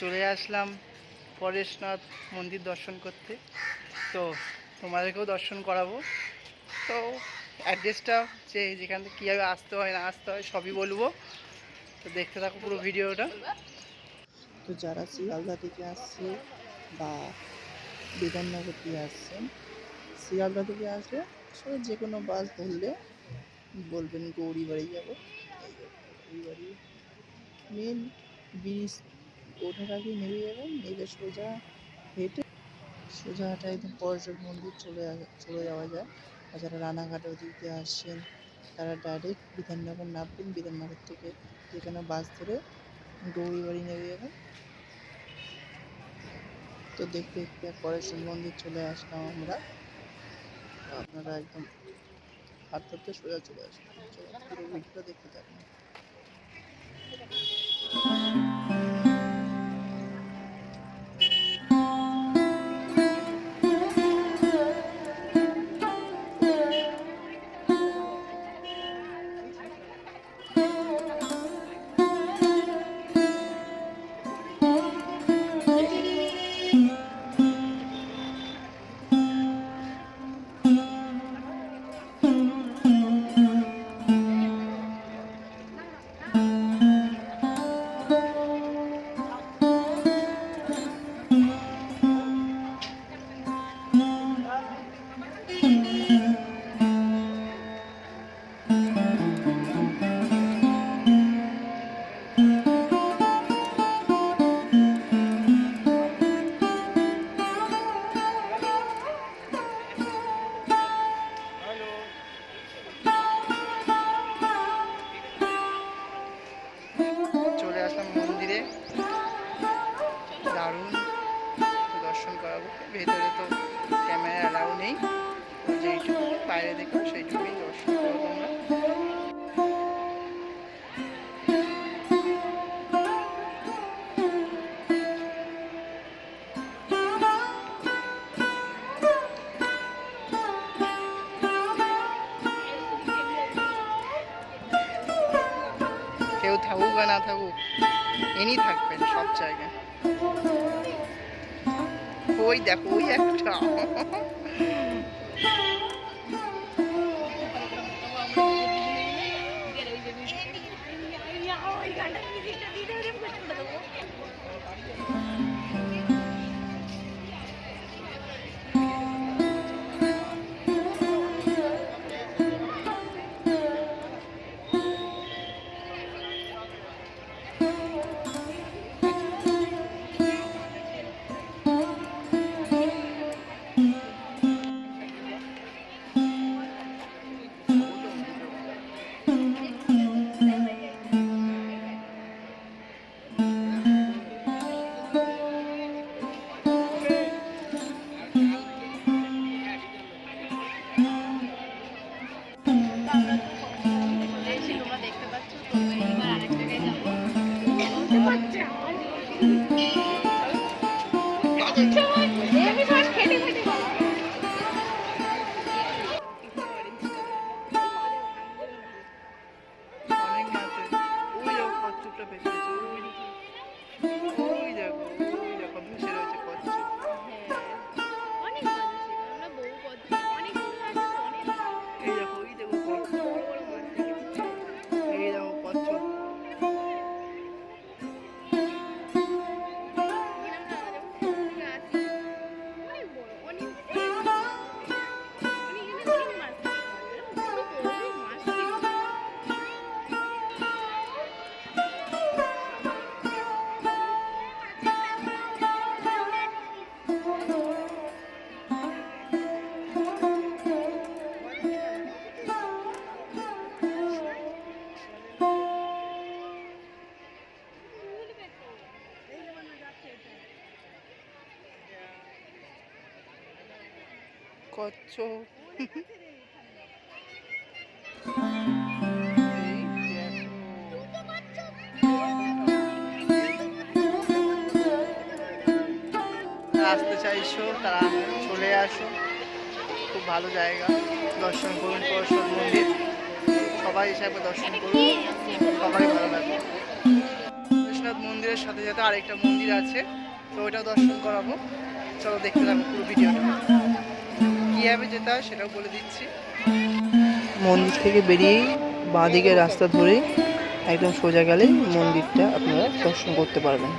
চলে আসলাম পরেশনাথ মন্দির দর্শন করতে। তো তোমাদেরকেও দর্শন করাবো। তো অ্যাড্রেসটা যে যেখান থেকে কীভাবে আসতে হয়, না আসতে হয়, সবই বলব। তো দেখতে থাকো পুরো ভিডিওটা। তো যারা শিয়ালদা থেকে আসছে বা বিধাননগর থেকে আসছেন, শিয়ালদা থেকে আসলে আসলে যে কোনো বাস ধরলে বলবেন গৌরী বাড়ি যাব গৌরী বাড়ি মেন ব্রিজ ওঠার আগে নেমে যাবেন নেমে সোজা হেঁটে সোজা হাঁটা একদম পর্যটন মন্দির চলে চলে যাওয়া যায় আর যারা রানাঘাটের দিক দিয়ে আসছেন, তারা ডাইরেক্ট বিধাননগর নামবেন, বিধাননগর থেকে যেখানে বাস ধরে গৌরী বাড়ি নেমে যাবেন তো দেখতে দেখতে পরেশ্বর মন্দির চলে আসলাম আমরা। আপনারা একদম হাত ধরতে সোজা চলে আসবেন। পুরো ভিডিওটা দেখতে থাকুন। দর্শন করাবো। ভেতরে তো ক্যামেরা অ্যালাউ নেই। যেইটুকু বাইরে দেখো সেইটুকুই দর্শন করো তোমরা কেউ থাকুক বা না থাকুক, ইনি থাকবেন সব জায়গায়। ওই দেখো ওই একটা। কচ্ছপ আসতে চাইছো, তারা চলে আসো। খুব ভালো জায়গা। দর্শন করুন পরশুর মন্দির। সবাই হিসাবে দর্শন করুন। সবাই ভালো লাগবে। পরেশনাথ মন্দিরের সাথে সাথে আরেকটা মন্দির আছে, তো ওইটাও দর্শন করাবো। চলো দেখতে পুরো ভিডিওটা। কীভাবে যেতে হয় সেটাও বলে দিচ্ছি। মন্দির থেকে বেরিয়েই বাঁদিকে রাস্তা ধরেই একদম সোজা গেলেই মন্দিরটা আপনারা দর্শন করতে পারবেন।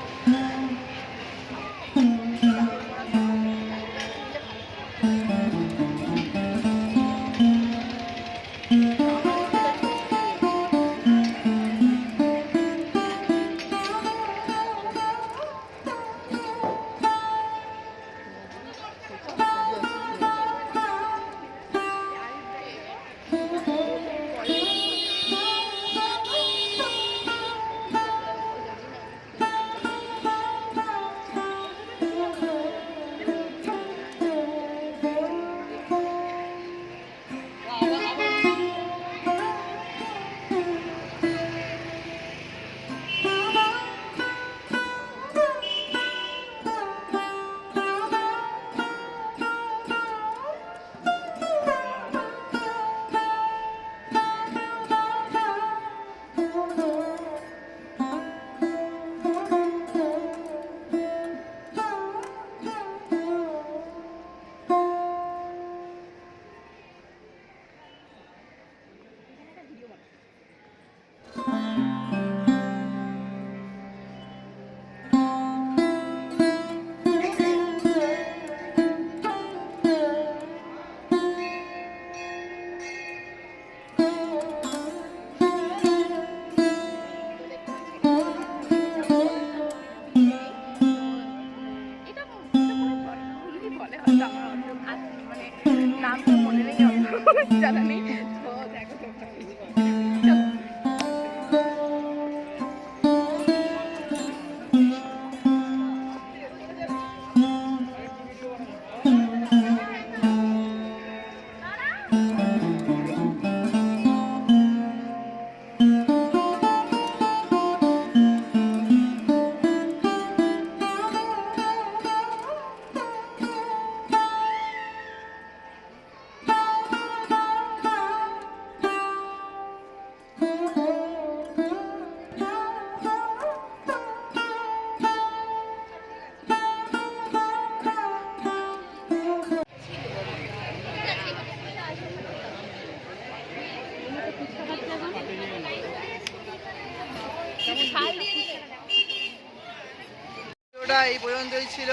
ভিডিওটা এই পর্যন্তই ছিল।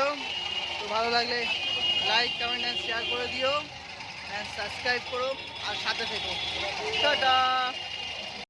তো ভালো লাগলে লাইক কমেন্ট অ্যান্ড শেয়ার করে দিও। অ্যান্ড সাবস্ক্রাইব করো। আর সাথে থেকো। টাটা!